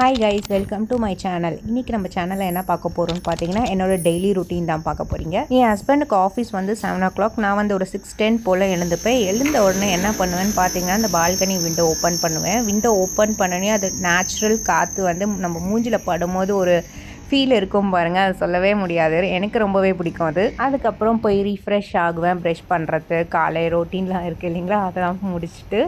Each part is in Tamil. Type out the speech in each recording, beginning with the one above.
Hi guys welcome to my channel இன்றைக்கி நம்ம சேனலில் என்ன பார்க்க போகிறோம்னு பார்த்தீங்கன்னா என்னோட டெய்லி ரொட்டீன் தான் பார்க்க போகிறீங்க என் ஹஸ்பண்டுக்கு ஆஃபீஸ் வந்து செவன் ஓ கிளாக் நான் வந்து ஒரு சிக்ஸ் டென் போல் எழுந்துப்பேன். எழுந்த உடனே என்ன பண்ணுவேன்னு பார்த்தீங்கன்னா அந்த பால்கனி விண்டோ ஓப்பன் பண்ணுவேன். விண்டோ ஓப்பன் பண்ணனே அது நேச்சுரல் காற்று வந்து நம்ம மூஞ்சில் படும்போது ஒரு ஃபீல் இருக்கும் பாருங்கள் அது சொல்லவே முடியாது. எனக்கு ரொம்பவே பிடிக்கும் அது. அதுக்கப்புறம் போய் ரீஃப்ரெஷ் ஆகுவேன். ப்ரெஷ் பண்ணுறது காலை ரொட்டீன்லாம் இருக்குது இல்லைங்களா? அதெல்லாம் முடிச்சுட்டு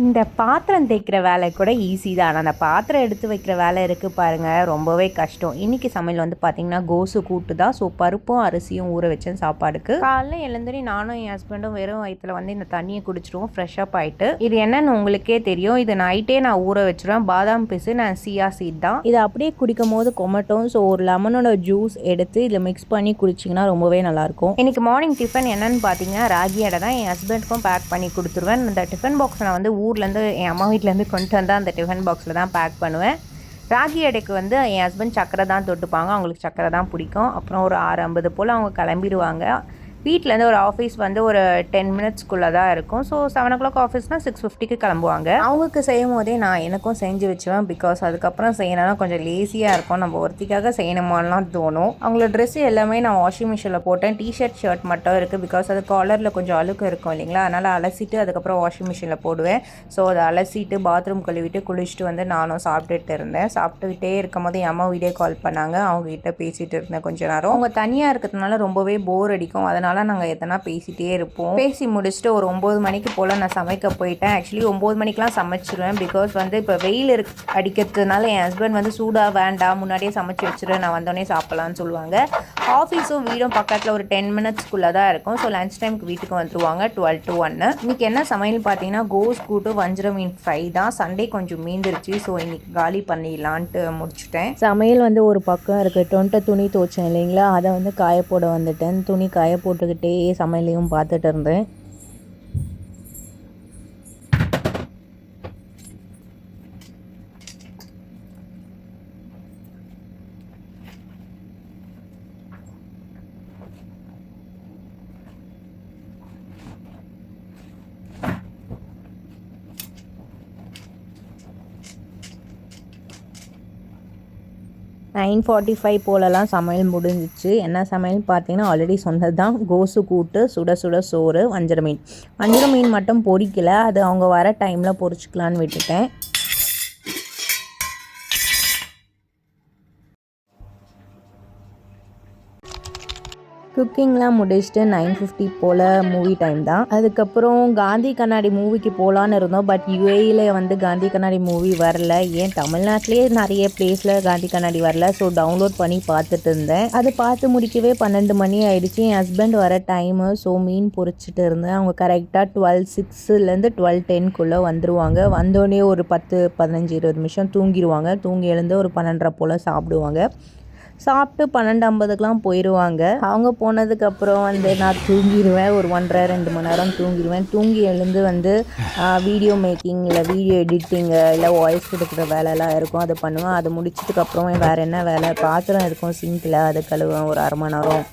இந்த பாத்திரம் தேய்க்கிற வேலை கூட ஈஸி தான். ஆனால் அந்த பாத்திரம் எடுத்து வைக்கிற வேலை இருக்குது பாருங்கள் ரொம்பவே கஷ்டம். இன்றைக்கி சமையல் வந்து பார்த்திங்கன்னா கோசு கூட்டு தான். ஸோ பருப்பும் அரிசியும் ஊற வச்சேன் சாப்பாடுக்கு. காலைல எழுந்துரி நானும் என் ஹஸ்பண்டும் வெறும் வயிற்றுல வந்து இந்த தண்ணியை குடிச்சிருவோம். ஃப்ரெஷ் அப் ஆகிட்டு இது என்னன்னு உங்களுக்கே தெரியும். இது நைட்டே நான் ஊற வச்சிருவேன். பாதாம் பிசு நான் சியா சீட் தான். இதை அப்படியே குடிக்கும் போது கொமட்டும் ஸோ ஒரு லெமனோட ஜூஸ் எடுத்து இதில் மிக்ஸ் பண்ணி குடிச்சிங்கன்னா ரொம்பவே நல்லாயிருக்கும். இன்றைக்கி மார்னிங் டிஃபன் என்னன்னு பார்த்தீங்கன்னா ராகி அடை தான் என் ஹஸ்பண்டுக்கும் பேக் பண்ணி கொடுத்துருவேன். அந்த டிஃபன் பாக்ஸ் நான் வந்து ஊர்லேருந்து என் அம்மா வீட்டிலேருந்து கொண்டு வந்து அந்த டிஃபன் பாக்ஸில் தான் பேக் பண்ணுவேன். ராகி அடைக்கு வந்து என் ஹஸ்பண்ட் சக்கரை தான் தொட்டுப்பாங்க. அவங்களுக்கு சக்கரை தான் பிடிக்கும். அப்புறம் ஒரு ஆறு ஐம்பது போல் அவங்க கிளம்பிடுவாங்க. வீட்டிலேருந்து ஒரு ஆஃபீஸ் வந்து ஒரு டென் மினிட்ஸ்க்குள்ளே தான் இருக்கும். ஸோ செவன் ஓ கிளாக் ஆஃபீஸ்னால் சிக்ஸ் ஃபிஃப்டிக்கு கிளம்புவாங்க. அவங்களுக்கு செய்யும் போதே நான் எனக்கும் செஞ்சு வச்சுவேன் பிகாஸ் அதுக்கப்புறம் செய்யணும்னா கொஞ்சம் லேசியாக இருக்கும். நம்ம ஒருத்திக்காக செய்யணுமான்லாம் தோணும். அவங்களோட ட்ரெஸ்ஸு எல்லாமே நான் வாஷிங் மிஷினில் போட்டேன். டிஷர்ட் ஷர்ட் மட்டும் இருக்குது பிகாஸ் அது காலரில் கொஞ்சம் அழுக்கு இருக்கும் இல்லைங்களா? அதனால் அலசிட்டு அதுக்கப்புறம் வாஷிங் மிஷினில் போடுவேன். ஸோ அதை அலசிட்டு பாத்ரூம் கழுவிட்டு குளிச்சுட்டு வந்து நானும் சாப்பிட்டுட்டு இருந்தேன். சாப்பிட்டுக்கிட்டே இருக்கும் போது என் அம்மா வீடியோ கால் பண்ணாங்க. அவங்ககிட்ட பேசிகிட்டு இருந்தேன் கொஞ்ச நேரம். அவங்க தனியாக இருக்கிறதுனால ரொம்பவே போர் அடிக்கும். அதனால் நாங்கள் எதனா பேசிகிட்டே இருப்போம். பேசி முடிச்சுட்டு ஒரு ஒம்பது மணிக்கு போல் நான் சமைக்க போயிட்டேன். ஆக்சுவலி ஒம்பது மணிக்கெலாம் சமைச்சிருவேன். பிகாஸ் வந்து இப்போ வெயில் இருக்கு அடிக்கிறதுனால என் ஹஸ்பண்ட் வந்து சூடாக வேண்டாம் முன்னாடியே சமைச்சு வச்சிரு நான் வந்தோடனே சாப்பிட்லான்னு சொல்லுவாங்க. ஆஃபீஸும் வீடும் பக்கத்தில் ஒரு டென் மினிட்ஸ்க்குள்ளே தான் இருக்கும். ஸோ லஞ்ச் டைமுக்கு வீட்டுக்கு வந்துருவாங்க. டுவெல் டு ஒன்று இன்றைக்கி என்ன சமையல் பார்த்தீங்கன்னா கோஸ் கூட்டு வஞ்சிர மீன் ஃப்ரை தான். சண்டே கொஞ்சம் மீந்துருச்சு. ஸோ இன்றைக்கி காலி பண்ணிடலான்ட்டு முடிச்சுட்டேன். சமையல் வந்து ஒரு பக்கம் இருக்குது டொண்ட்டை துணி துவைச்சேன் இல்லைங்களா? அதை வந்து காய போட வந்துட்டேன். துணி காய போட்டுக்கிட்டே சமையலையும் பார்த்துட்டு இருந்தேன். நைன் ஃபார்ட்டி ஃபைவ் போலலாம் சமையல் முடிஞ்சிச்சு. என்ன சமையல் பார்த்தீங்கன்னா ஆல்ரெடி சொன்னது தான் கோசு கூட்டு சுட சுட சோறு வஞ்சர மீன். வஞ்சர மீன் மட்டும் பொரிக்கல. அது அவங்க வர டைமில் பொரிச்சிக்கலான்னு விட்டுட்டேன். குக்கிங்லாம் முடிச்சுட்டு நைன் ஃபிஃப்டி போல் மூவி டைம் தான். அதுக்கப்புறம் காந்தி கண்ணாடி மூவிக்கு போகலான்னு இருந்தோம். பட் யூஏயில் வந்து காந்தி கண்ணாடி மூவி வரல. ஏன்? தமிழ்நாட்டிலே நிறைய பிளேஸில் காந்தி கண்ணாடி வரல. ஸோ டவுன்லோட் பண்ணி பார்த்துட்டு இருந்தேன். அது பார்த்து முடிக்கவே பன்னெண்டு மணி ஆயிடுச்சு. என் ஹஸ்பண்ட் வர டைமு ஸோ மீன் பொரிச்சிட்டு இருந்தேன். அவங்க கரெக்டாக டுவெல் சிக்ஸ்லேருந்து டுவெல் டென்க்குள்ளே வந்துடுவாங்க வந்தோடனே ஒரு பத்து பதினஞ்சு இருபது நிமிஷம் தூங்கிடுவாங்க தூங்கி எழுந்து ஒரு பன்னெண்டரை போல் சாப்பிடுவாங்க. சாப்பிட்டு பன்னெண்டு ஐம்பதுக்கெலாம் போயிடுவாங்க அவங்க போனதுக்கப்புறம் வந்து நான் தூங்கிடுவேன் ஒரு ஒன்றரை ரெண்டு மணி நேரம் தூங்கிடுவேன் தூங்கி எழுந்து வந்து வீடியோ மேக்கிங் இல்லை வீடியோ எடிட்டிங்கு இல்லை வாய்ஸ் கொடுக்குற வேலைலாம் இருக்கும். அதை பண்ணுவேன். அதை முடிச்சதுக்கப்புறம் வேறு என்ன வேலை? பாத்திரம் இருக்கும் சிங்கில் அதை கழுவேன் ஒரு அரை மணி நேரம்.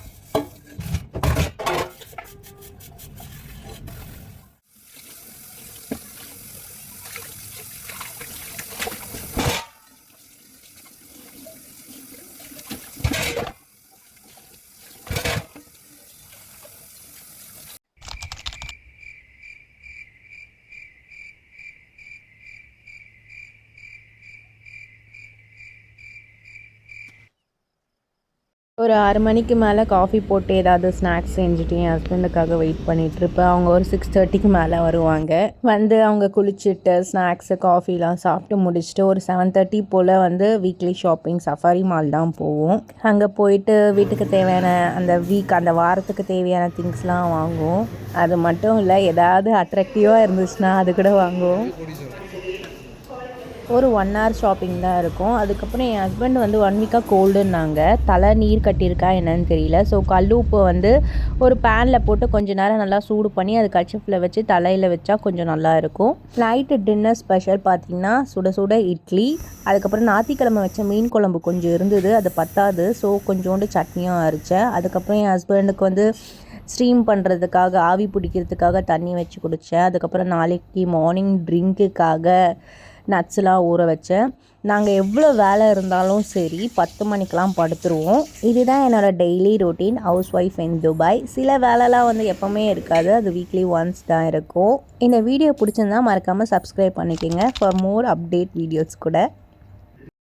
ஒரு ஆறு மணிக்கு மேலே காஃபி போட்டு ஏதாவது ஸ்நாக்ஸ் செஞ்சுட்டு என் ஹஸ்பண்டுக்காக வெயிட் பண்ணிகிட்ருப்பேன் அவங்க ஒரு சிக்ஸ் தேர்ட்டிக்கு மேலே வருவாங்க. வந்து அவங்க குளிச்சுட்டு ஸ்நாக்ஸு காஃபிலாம் சாப்பிட்டு முடிச்சுட்டு ஒரு செவன் தேர்ட்டி போல் வந்து வீக்லி ஷாப்பிங் சஃபாரி மால் தான் போவோம். அங்கே போயிட்டு வீட்டுக்கு தேவையான அந்த வீக் அந்த வாரத்துக்கு தேவையான திங்ஸ்லாம் வாங்குவோம். அது மட்டும் இல்லை ஏதாவது அட்ராக்டிவாக இருந்துச்சுன்னா அது கூட வாங்குவோம். ஒரு ஒன் ஹவர் ஷாப்பிங் தான் இருக்கும். அதுக்கப்புறம் என் ஹஸ்பண்ட் வந்து ஒன் வீக்காக கோல்டுன்னாங்க தலை நீர் கட்டியிருக்கா என்னன்னு தெரியல. ஸோ கல் உப்பு வந்து ஒரு பேனில் போட்டு கொஞ்ச நேரம் நல்லா சூடு பண்ணி அது கச்சிப்பில் வச்சு தலையில் வச்சா கொஞ்சம் நல்லா இருக்கும். நைட்டு டின்னர் ஸ்பெஷல் பார்த்திங்கன்னா சுட சுட இட்லி அதுக்கப்புறம் ஞாத்திக்கிழமை வச்ச மீன் குழம்பு கொஞ்சம் இருந்தது அது பத்தாது. ஸோ கொஞ்சோண்டு சட்னியும் அரைச்சேன். அதுக்கப்புறம் என் ஹஸ்பண்டுக்கு வந்து ஸ்டீம் பண்ணுறதுக்காக ஆவி பிடிக்கிறதுக்காக தண்ணி வச்சு குடித்தேன் அதுக்கப்புறம் நாளைக்கு மார்னிங் ட்ரிங்க்குக்காக நட்ஸ்லாம் ஊற வச்சேன். நாங்கள் எவ்வளோ வேலை இருந்தாலும் சரி பத்து மணிக்கெலாம் படுத்துருவோம். இதுதான் என்னோட daily routine housewife in Dubai சில வேலைலாம் வந்து எப்போவுமே இருக்காது. அது வீக்லி ஒன்ஸ் தான் இருக்கும். இந்த வீடியோ பிடிச்சிருந்தா மறக்காமல் சப்ஸ்கிரைப் பண்ணிக்கோங்க. ஃபார் மோர் அப்டேட் வீடியோஸ் கூட.